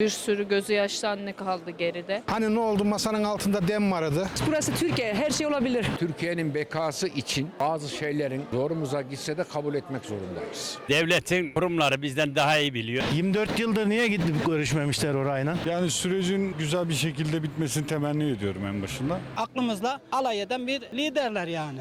Bir sürü gözü yaşlı anne kaldı geride. Hani ne oldu masanın altında dem vardı. Burası Türkiye, her şey olabilir. Türkiye'nin bekası için bazı şeylerin zorumuza gitse de kabul etmek zorundayız. Devletin kurumları bizden daha iyi biliyor. 24 yıldır niye gidip görüşmemişler orayla? Yani sürecin güzel bir şekilde bitmesini temenni ediyorum en başında. aklımızla alay eden bir liderler yani.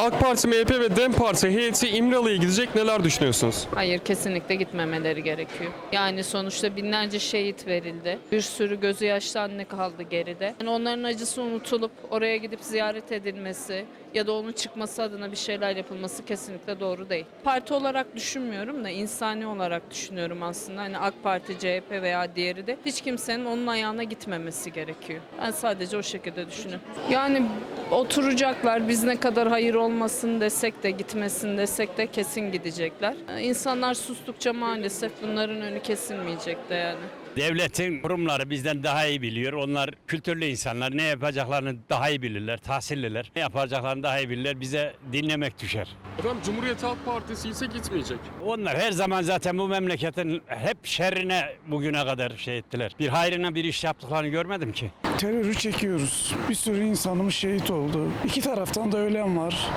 AK Parti, MHP ve DEM Parti heyeti İmralı'ya gidecek neler düşünüyorsunuz? Hayır kesinlikle gitmemeleri gerekiyor. Yani sonuçta binlerce şehit verildi. Bir sürü gözü yaşlı anne kaldı geride. Yani onların acısı unutulup oraya gidip ziyaret edilmesi ya da onun çıkması adına bir şeyler yapılması kesinlikle doğru değil. Parti olarak düşünmüyorum da insani olarak düşünüyorum aslında. Hani AK Parti, CHP veya diğeri de hiç kimsenin onun ayağına gitmemesi gerekiyor. Ben sadece o şekilde düşünüyorum. Yani oturacaklar biz ne kadar hayır olmasın desek de gitmesin desek de kesin gidecekler. Ee, İnsanlar sustukça maalesef bunların önü kesilmeyecek de yani. Devletin kurumları bizden daha iyi biliyor. Onlar kültürlü insanlar. Ne yapacaklarını daha iyi bilirler. Tahsilliler. Ne yapacaklarını daha iyi bilirler. Bize dinlemek düşer. Efendim Cumhuriyet Halk Partisi ise gitmeyecek. Onlar her zaman zaten bu memleketin hep şerrine bugüne kadar şey ettiler. Bir hayrına bir iş yaptıklarını görmedim ki. Terörü çekiyoruz. Bir sürü insanımız şehit oldu. İki taraftan da ölen var.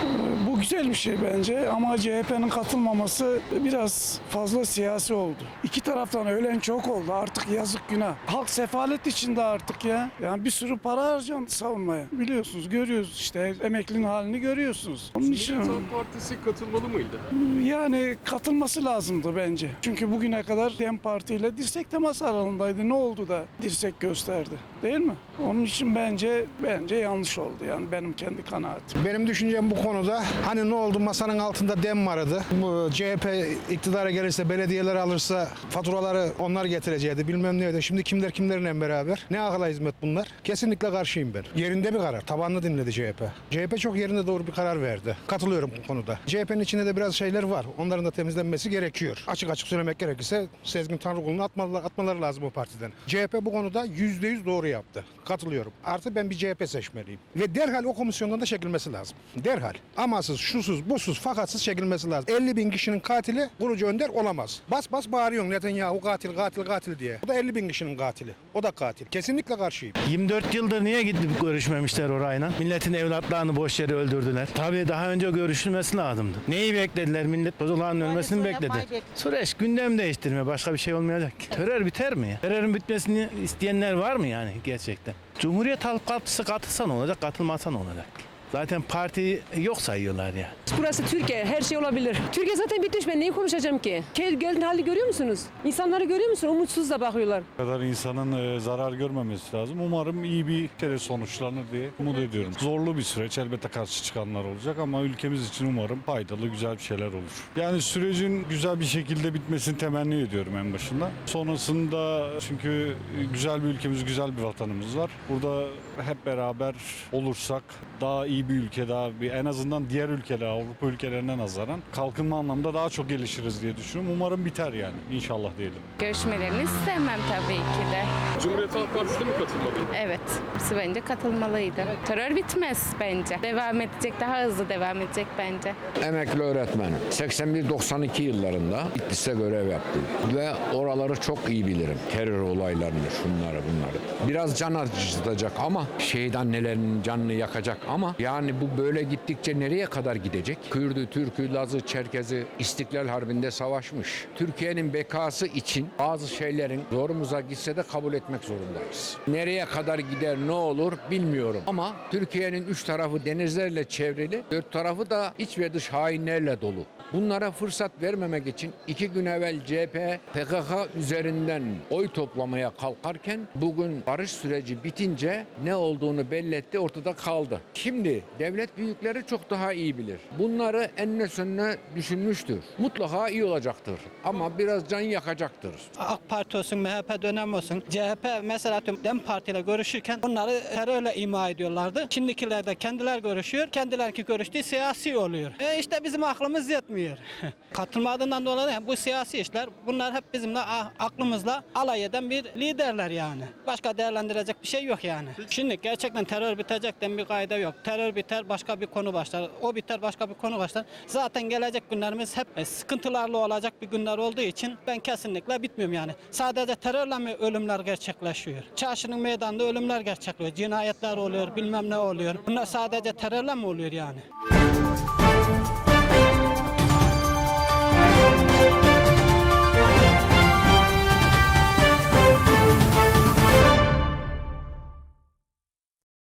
Bu güzel bir şey bence ama CHP'nin katılmaması biraz fazla siyasi oldu. İki taraftan ölen çok oldu. Artık yazık günah. Halk sefalet içinde artık ya. Yani bir sürü para harcandı savunmaya. Biliyorsunuz, görüyoruz işte emeklinin halini görüyorsunuz. Onun için Cumhuriyet Halk Partisi katılmalı mıydı? yani katılması lazımdı bence. Çünkü bugüne kadar DEM Parti ile dirsek temas aralığındaydı. Ne oldu da dirsek gösterdi? Değil mi? Onun için bence bence yanlış oldu yani benim kendi kanaatim. Benim düşüncem bu konuda hani ne oldu masanın altında dem vardı. Bu CHP iktidara gelirse belediyeler alırsa faturaları onlar getireceğiydi bilmem neydi. Şimdi kimler kimlerle beraber. Ne akla hizmet bunlar? Kesinlikle karşıyım ben. Yerinde bir karar. Tabanlı dinledi CHP. CHP çok yerinde doğru bir karar verdi. Katılıyorum bu konuda. CHP'nin içinde de biraz şeyler var. Onların da temizlenmesi gerekiyor. Açık açık söylemek gerekirse Sezgin Tanrıkulu'nu atmaları, atmaları lazım o partiden. CHP bu konuda yüzde yüz doğru yaptı. Katılıyorum. Artı ben bir CHP seçmeliyim. Ve derhal o komisyondan da çekilmesi lazım. Derhal. Amasız, şusuz, busuz, fakatsız çekilmesi lazım. 50 bin kişinin katili kurucu önder olamaz. Bas bas bağırıyorsun Netanyahu katil, katil, katil diye. O da 50 bin kişinin katili. O da katil. Kesinlikle karşıyım. 24 yıldır niye gidip görüşmemişler orayla? Milletin evlatlarını boş yere öldürdüler. Tabii daha önce görüşülmesi lazımdı. Neyi beklediler? Millet Bozolan'ın ölmesini bekledi. Süreç gündem değiştirme. Başka bir şey olmayacak ki. Terör biter mi ya? Terörün bitmesini isteyenler var mı yani gerçekten? Cumhuriyet Halk Partisi katılsa ne olacak, katılmasa ne olacak? Zaten parti yok sayıyorlar ya. Burası Türkiye, her şey olabilir. Türkiye zaten bitmiş, ben neyi konuşacağım ki? Gelin hali görüyor musunuz? İnsanları görüyor musunuz? Umutsuz da bakıyorlar. Bu kadar insanın e, zarar görmemesi lazım. Umarım iyi bir kere sonuçlanır diye umut ediyorum. Zorlu bir süreç elbette karşı çıkanlar olacak ama ülkemiz için umarım faydalı güzel bir şeyler olur. Yani sürecin güzel bir şekilde bitmesini temenni ediyorum en başında. Sonrasında çünkü güzel bir ülkemiz, güzel bir vatanımız var. Burada hep beraber olursak daha iyi bir ülke, daha bir en azından diğer ülkeler, Avrupa ülkelerine nazaran kalkınma anlamda daha çok gelişiriz diye düşünüyorum. Umarım biter yani. İnşallah diyelim. Görüşmelerini istemem tabii ki de. Cumhuriyet Halk Partisi de mi katılmalı? Evet, hepsi bence katılmalıydı. Terör bitmez bence. Devam edecek, daha hızlı devam edecek bence. Emekli öğretmenim. 81-92 yıllarında İtlis'te görev yaptım. Ve oraları çok iyi bilirim. Terör olaylarını, şunları bunları. Biraz can acıtacak ama şehit annelerin canını yakacak ama yani bu böyle gittikçe nereye kadar gidecek? Kürdü, Türkü, Lazı, Çerkezi İstiklal Harbi'nde savaşmış. Türkiye'nin bekası için bazı şeylerin zorumuza gitse de kabul etmek zorundayız. Nereye kadar gider ne olur bilmiyorum ama Türkiye'nin üç tarafı denizlerle çevrili, dört tarafı da iç ve dış hainlerle dolu. Bunlara fırsat vermemek için iki gün evvel CHP PKK üzerinden oy toplamaya kalkarken bugün barış süreci bitince ne olduğunu belli etti ortada kaldı. Şimdi devlet büyükleri çok daha iyi bilir. Bunları enine sonuna düşünmüştür. Mutlaka iyi olacaktır ama biraz can yakacaktır. AK Parti olsun, MHP dönem olsun. CHP mesela tüm DEM Parti ile görüşürken bunları terörle ima ediyorlardı. Şimdikiler de kendiler görüşüyor. Kendilerki görüştüğü siyasi oluyor. E işte bizim aklımız yetmiyor. Katılmadığından dolayı bu siyasi işler bunlar hep bizimle aklımızla alay eden bir liderler yani. Başka değerlendirecek bir şey yok yani. Şimdi gerçekten terör bitecekten bir kaide yok. Terör biter başka bir konu başlar. O biter başka bir konu başlar. Zaten gelecek günlerimiz hep e, sıkıntılarla olacak bir günler olduğu için ben kesinlikle bitmiyorum yani. Sadece terörle mi ölümler gerçekleşiyor? Çarşının meydanında ölümler gerçekleşiyor. Cinayetler oluyor bilmem ne oluyor. Bunlar sadece terörle mi oluyor yani?